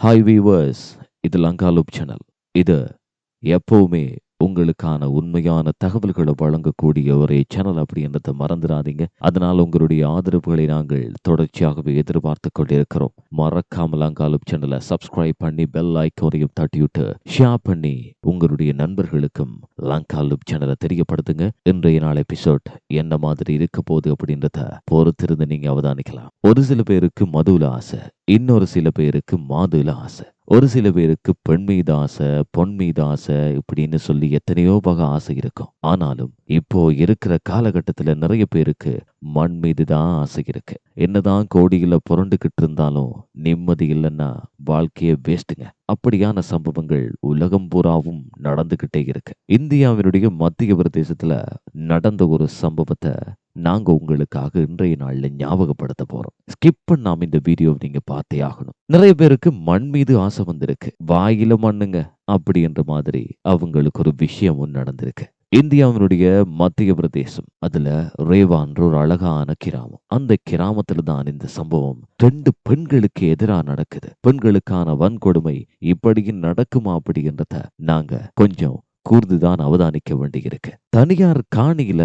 Hi viewers இது லங்காலூப் channel இது எப்பவுமே உங்களுக்கான உண்மையான தகவல்களை வழங்கக்கூடிய ஒரே சேனல் அப்படின்றத மறந்துடாதீங்க. அதனால் உங்களுடைய ஆதரவுகளை நாங்கள் தொடர்ச்சியாகவே எதிர்பார்த்து கொண்டிருக்கிறோம். மறக்காமல் அங்காலும் சேனலை சப்ஸ்கிரைப் பண்ணி பெல் ஐக்கோரையும் தட்டிவிட்டு ஷேர் பண்ணி உங்களுடைய நண்பர்களுக்கும் லங்காலுப் சேனலை தெரியப்படுத்துங்க. இன்றைய நாள் எபிசோட் என்ன மாதிரி இருக்க போகுது அப்படின்றத பொறுத்திருந்து நீங்க அவதானிக்கலாம். ஒரு சில பேருக்கு மதுவில் ஆசை இன்னொரு சில பேருக்கு மாதுல ஆசை. ஒரு சில பேருக்கு பெண் மீது ஆசை பொன் மீது ஆசை இப்படின்னு சொல்லி எத்தனையோ வகை ஆசை இருக்கும். ஆனாலும் இப்போ இருக்கிற காலகட்டத்துல நிறைய பேருக்கு மண் மீது தான் ஆசை இருக்கு. என்னதான் கோடியில புரண்டுகிட்டு இருந்தாலும் நிம்மதி இல்லைன்னா வாழ்க்கையே வேஸ்ட்டுங்க. அப்படியான சம்பவங்கள் உலகம் பூராவும் நடந்துகிட்டே இருக்கு. இந்தியாவினுடைய மத்திய பிரதேசத்துல நடந்த ஒரு சம்பவத்தை நாங்க உங்களுக்காக இன்றைய நாள்ல ஞாபகப்படுத்த போறோம். ஸ்கிப் பண்ணாமல் இந்த வீடியோ நீங்க பார்த்தே ஆகணும். நிறைய பேருக்கு மண் மீது ஆசை வந்திருக்கு. வாயில மண்ணுங்க அப்படின்ற மாதிரி அவங்களுக்கு ஒரு விஷயமும் நடந்திருக்கு. இந்தியாவினுடைய மத்திய பிரதேசம் அதுல ரேவான்ற ஒரு அழகான கிராமம். அந்த கிராமத்துல தான் இந்த சம்பவம் ரெண்டு பெண்களுக்கு எதிராக நடக்குது. பெண்களுக்கான வன்கொடுமை இப்படியும் நடக்குமா அப்படின்றத நாங்க கொஞ்சம் கூர்ந்துதான் அவதானிக்க வேண்டியிருக்கு. தனியார் காணியில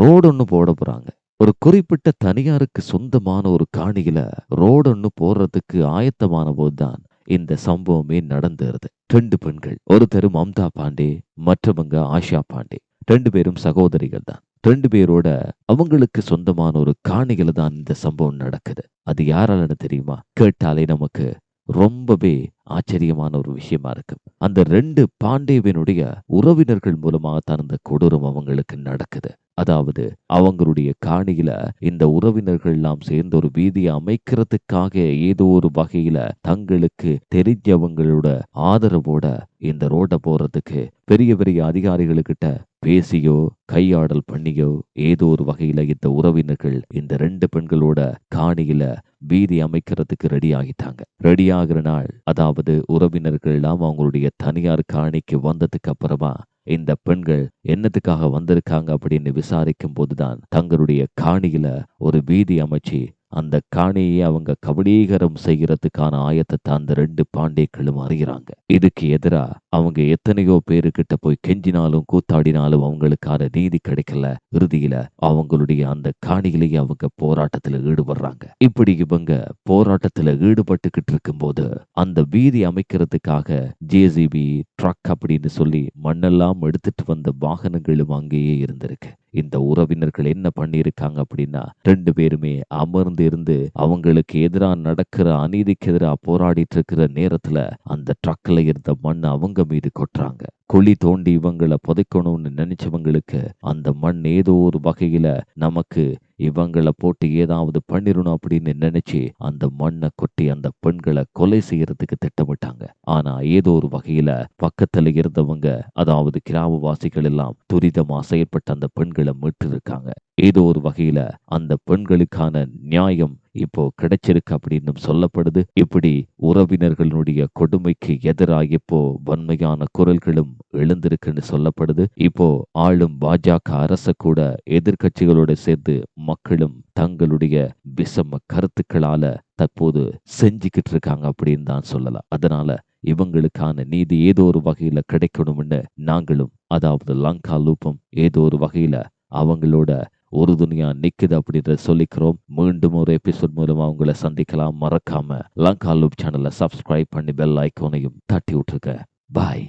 ரோடு ஒன்று போட போறாங்க. ஒரு குறிப்பிட்ட தனியாருக்கு சொந்தமான ஒரு காணியில ரோடு ஒன்று போடுறதுக்கு ஆயத்தமான போதுதான் இந்த சம்பவமே நடந்துருது ரெண்டு பெண்கள் ஒருத்தர் மம்தா பாண்டே மற்றவங்க ஆஷா பாண்டே. ரெண்டு பேரும் சகோதரிகள் தான் ரெண்டு பேரோட அவங்களுக்கு சொந்தமான ஒரு காணியில தான் இந்த சம்பவம் நடக்குது. அது யாராலன்னு தெரியுமா? கேட்டாலே நமக்கு ரொம்பவே ஆச்சரியமான ஒரு விஷயமா இருக்கு. அந்த ரெண்டு பாண்டேவினுடைய உறவினர்கள் மூலமாக தான் இந்த கொடூரம் அவங்களுக்கு நடக்குது. அதாவது அவங்களுடைய காணியில இந்த உறவினர்கள் எல்லாம் சேர்ந்து ஒரு வீதியை அமைக்கிறதுக்காக ஏதோ ஒரு வகையில தங்களுக்கு தெரிஞ்சவங்களோட ஆதரவோட இந்த ரோட்டை போறதுக்கு பெரிய பெரிய அதிகாரிகளுக்கிட்ட பேசியோ கையாடல் பண்ணியோ ஏதோ ஒரு வகையில இந்த உறவினர்கள் இந்த ரெண்டு பெண்களோட காணியில வீதி அமைக்கிறதுக்கு ரெடி ஆகிட்டாங்க. ரெடி ஆகிற நாள் அதாவது உறவினர்கள் எல்லாம் அவங்களுடைய தனியார் காணிக்கு வந்ததுக்கு அப்புறமா இந்த பெண்கள் என்னத்துக்காக வந்திருக்காங்க அப்படின்னு விசாரிக்கும் போதுதான் தங்களுடைய காணியில ஒரு வீதி அமைச்சு அந்த காணியை அவங்க கபடீகரம் செய்யறதுக்கான ஆயத்தத்தை அந்த ரெண்டு பாண்டேக்களும் அறிகிறாங்க. இதுக்கு எதிரா அவங்க எத்தனையோ பேருக்கிட்ட போய் கெஞ்சினாலும் கூத்தாடினாலும் அவங்களுக்கான நீதி கிடைக்கல. இறுதியில அவங்களுடைய அந்த காணியிலேயே அவங்க போராட்டத்துல ஈடுபடுறாங்க. இப்படி இவங்க போராட்டத்துல ஈடுபட்டுக்கிட்டு இருக்கும்போது அந்த வீதி அமைக்கிறதுக்காக ஜேசிபி ட்ரக் அப்படின்னு சொல்லி மண்ணெல்லாம் எடுத்துட்டு வந்த வாகனங்களும் அங்கேயே இருந்திருக்கு. இந்த உறவினர்கள் என்ன பண்ணியிருக்காங்க அப்படின்னா ரெண்டு பேருமே அமர்ந்து இருந்து அவங்களுக்கு எதிராக நடக்கிற அநீதிக்கு எதிராக போராடிட்டு இருக்கிற நேரத்துல அந்த ட்ரக்ல இருந்த மண் அவங்க மீது கொட்டுறாங்க. குழி தோண்டி இவங்களை புதைக்கணும்னு நினைச்சவங்களுக்கு அந்த மண் ஏதோ ஒரு வகையில நமக்கு இவங்களை போட்டு ஏதாவது பண்ணிடணும் அப்படின்னு நினைச்சு அந்த மண்ணை கொட்டி அந்த பெண்களை கொலை செய்யறதுக்கு திட்டமிட்டாங்க. ஆனா ஏதோ ஒரு வகையில பக்கத்துல இருந்தவங்க அதாவது கிராமவாசிகள் எல்லாம் துரிதமா செயற்பட்ட அந்த பெண்களை மீட்டு இருக்காங்க ஏதோ ஒரு வகையில அந்த பெண்களுக்கான நியாயம் இப்போ கிடைச்சிருக்கு அப்படின்னு சொல்லப்படுது. இப்படி உறவினர்களுடைய கொடுமைக்கு எதிராக இப்போ வன்மையான குரல்களும் எழுந்திருக்குன்னு சொல்லப்படுது. இப்போ ஆளும் பாஜக அரச கூட எதிர்கட்சிகளோடு சேர்ந்து மக்களும் தங்களுடைய விஷம கருத்துக்களால தற்போது செஞ்சுக்கிட்டு இருக்காங்க அப்படின்னு தான் சொல்லலாம். அதனால இவங்களுக்கான நீதி ஏதோ ஒரு வகையில கிடைக்கணும்னு நாங்களும் அதாவது லங்கா லூப்பம் ஏதோ ஒரு வகையில அவங்களோட உறுதுணையா நிக்குது அப்படின்றத சொல்லிக்கிறோம். மீண்டும் ஒரு எபிசோட் மூலமா உங்களை சந்திக்கலாம். மறக்காம லங்கா லூப் சேனலை சப்ஸ்கிரைப் பண்ணி பெல் ஐக்கோனையும் தட்டி விட்டுருக்க பாய்